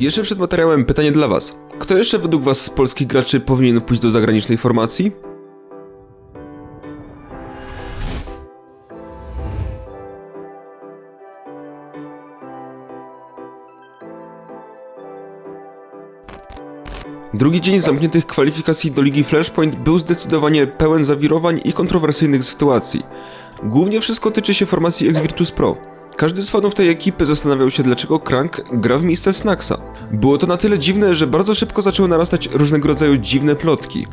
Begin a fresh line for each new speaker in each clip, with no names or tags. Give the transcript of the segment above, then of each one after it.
Jeszcze przed materiałem pytanie dla was. Kto jeszcze według was z polskich graczy powinien pójść do zagranicznej formacji? Drugi dzień zamkniętych kwalifikacji do Ligi Flashpoint był zdecydowanie pełen zawirowań i kontrowersyjnych sytuacji. Głównie wszystko tyczy się formacji Ex-Virtus Pro. Każdy z fanów tej ekipy zastanawiał się, dlaczego Crank gra w miejsce Snaxa. Było to na tyle dziwne, że bardzo szybko zaczęły narastać różnego rodzaju dziwne plotki.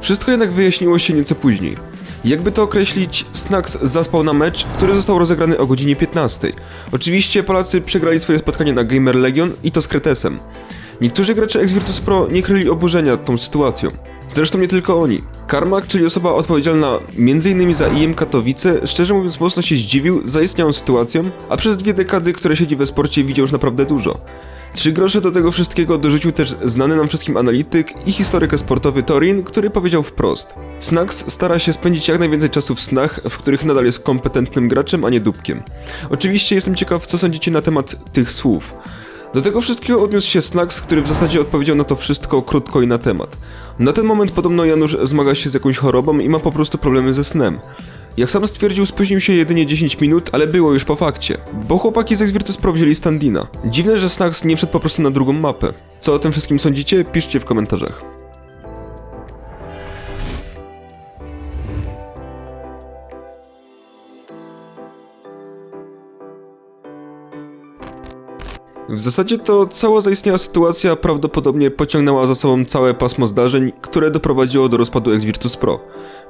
Wszystko jednak wyjaśniło się nieco później. Jakby to określić, Snax zaspał na mecz, który został rozegrany o godzinie 15. Oczywiście Polacy przegrali swoje spotkanie na Gamer Legion i to z Kretesem. Niektórzy gracze Ex-Virtus Pro nie kryli oburzenia tą sytuacją. Zresztą nie tylko oni. Karmak, czyli osoba odpowiedzialna m.in. za IM Katowice, szczerze mówiąc mocno się zdziwił zaistniałą sytuacją, a przez dwie dekady, które siedzi we sporcie widział już naprawdę dużo. Trzy grosze do tego wszystkiego dorzucił też znany nam wszystkim analityk i historyk sportowy Torin, który powiedział wprost. Snax stara się spędzić jak najwięcej czasu w snach, w których nadal jest kompetentnym graczem, a nie dupkiem. Oczywiście jestem ciekaw, co sądzicie na temat tych słów. Do tego wszystkiego odniósł się Snax, który w zasadzie odpowiedział na to wszystko krótko i na temat. Na ten moment podobno Janusz zmaga się z jakąś chorobą i ma po prostu problemy ze snem. Jak sam stwierdził, spóźnił się jedynie 10 minut, ale było już po fakcie, bo chłopaki z Ex-Virtus Pro wzięli Standina. Dziwne, że Snax nie wszedł po prostu na drugą mapę. Co o tym wszystkim sądzicie? Piszcie w komentarzach. W zasadzie to cała zaistniała sytuacja prawdopodobnie pociągnęła za sobą całe pasmo zdarzeń, które doprowadziło do rozpadu Ex-Virtus Pro.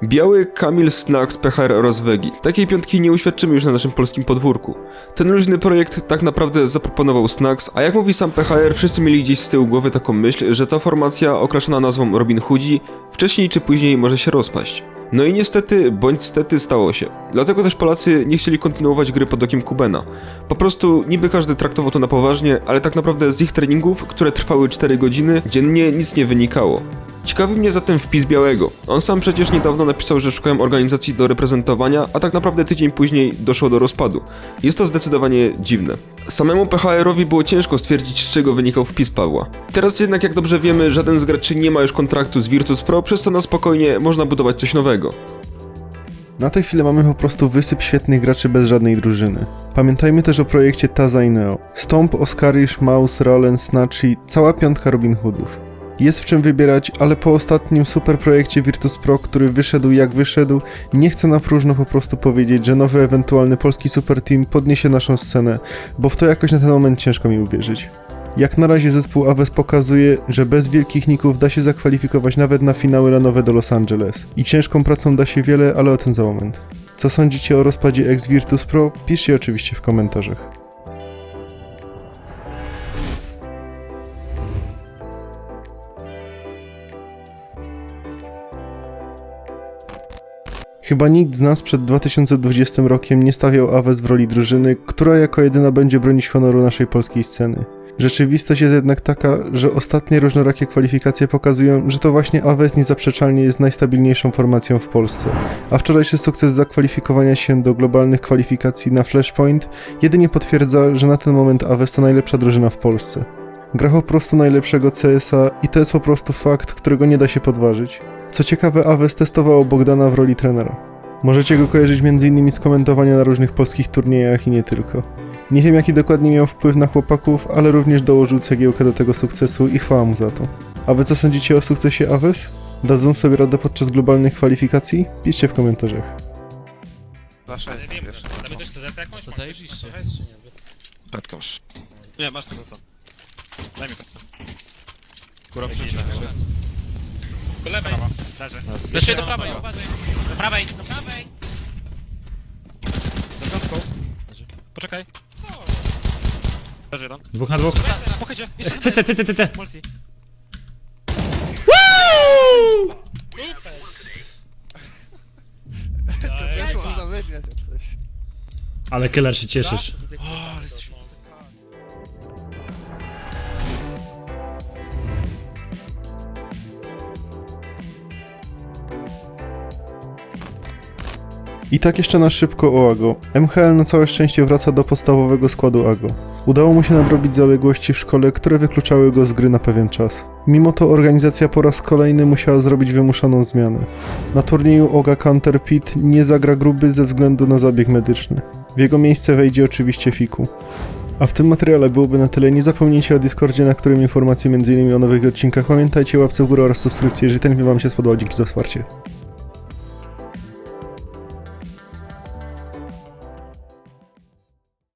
Biały, Kamil, Snax, PHR oraz Wegi. Takiej piątki nie uświadczymy już na naszym polskim podwórku. Ten luźny projekt tak naprawdę zaproponował Snax, a jak mówi sam PHR, wszyscy mieli gdzieś z tyłu głowy taką myśl, że ta formacja okraszona nazwą Robin Hoodie wcześniej czy później może się rozpaść. No i niestety, bądź stety stało się. Dlatego też Polacy nie chcieli kontynuować gry pod okiem Kubena. Po prostu niby każdy traktował to na poważnie, ale tak naprawdę z ich treningów, które trwały 4 godziny, dziennie nic nie wynikało. Ciekawi mnie zatem wpis Białego. On sam przecież niedawno napisał, że szukają organizacji do reprezentowania, a tak naprawdę tydzień później doszło do rozpadu. Jest to zdecydowanie dziwne. Samemu PHR-owi było ciężko stwierdzić, z czego wynikał wpis Pawła. Teraz jednak, jak dobrze wiemy, żaden z graczy nie ma już kontraktu z Virtus Pro, przez co na spokojnie można budować coś nowego.
Na tę chwilę mamy po prostu wysyp świetnych graczy bez żadnej drużyny. Pamiętajmy też o projekcie Taza i Neo. Stomp, Oscarish, Mouse, Roland, Snatchy, cała piątka Robin Hoodów. Jest w czym wybierać, ale po ostatnim super projekcie Virtus Pro, który wyszedł jak wyszedł, nie chcę na próżno po prostu powiedzieć, że nowy ewentualny polski super team podniesie naszą scenę, bo w to jakoś na ten moment ciężko mi uwierzyć. Jak na razie zespół Aves pokazuje, że bez wielkich ników da się zakwalifikować nawet na finały lanowe do Los Angeles. I ciężką pracą da się wiele, ale o tym za moment. Co sądzicie o rozpadzie ex Virtus Pro? Piszcie oczywiście w komentarzach. Chyba nikt z nas przed 2020 rokiem nie stawiał Aves w roli drużyny, która jako jedyna będzie bronić honoru naszej polskiej sceny. Rzeczywistość jest jednak taka, że ostatnie różnorakie kwalifikacje pokazują, że to właśnie Aves niezaprzeczalnie jest najstabilniejszą formacją w Polsce. A wczorajszy sukces zakwalifikowania się do globalnych kwalifikacji na Flashpoint jedynie potwierdza, że na ten moment Aves to najlepsza drużyna w Polsce. Gra po prostu najlepszego CS-a i to jest po prostu fakt, którego nie da się podważyć. Co ciekawe, Aves testowało Bogdana w roli trenera. Możecie go kojarzyć m.in. z komentowania na różnych polskich turniejach i nie tylko. Nie wiem jaki dokładnie miał wpływ na chłopaków, ale również dołożył cegiełkę do tego sukcesu i chwała mu za to. A wy co sądzicie o sukcesie Aves? Dadzą sobie radę podczas globalnych kwalifikacji? Piszcie w komentarzach.
Zawsze
Nie wiem,
wiesz.
ale też CZ jakąś?
To
Masz
zajebiście.
Czy.
Nie, masz tego to. Daj mi
leży. Po lewej.
Leży.
Jeszcze do prawej, uważaj.
Do prawej, do prawej.
Do piątką. Poczekaj. Leży jeden.
Dwóch na dwóch.
Pokajcie. Jeszcze
Cyce, cyce, cyce.
Multi.
Super.
Też można wygrać jak coś.
Ale killer się cieszysz.
I tak jeszcze na szybko o AGO. MHL na całe szczęście wraca do podstawowego składu AGO. Udało mu się nadrobić zaległości w szkole, które wykluczały go z gry na pewien czas. Mimo to organizacja po raz kolejny musiała zrobić wymuszoną zmianę. Na turnieju Oga Counter Pit nie zagra gruby ze względu na zabieg medyczny. W jego miejsce wejdzie oczywiście Fiku. A w tym materiale byłoby na tyle. Nie zapomnijcie o Discordzie, na którym informacje m.in. o nowych odcinkach. Pamiętajcie łapce w górę oraz subskrypcji, jeżeli ten film wam się spodobał. Dzięki za wsparcie.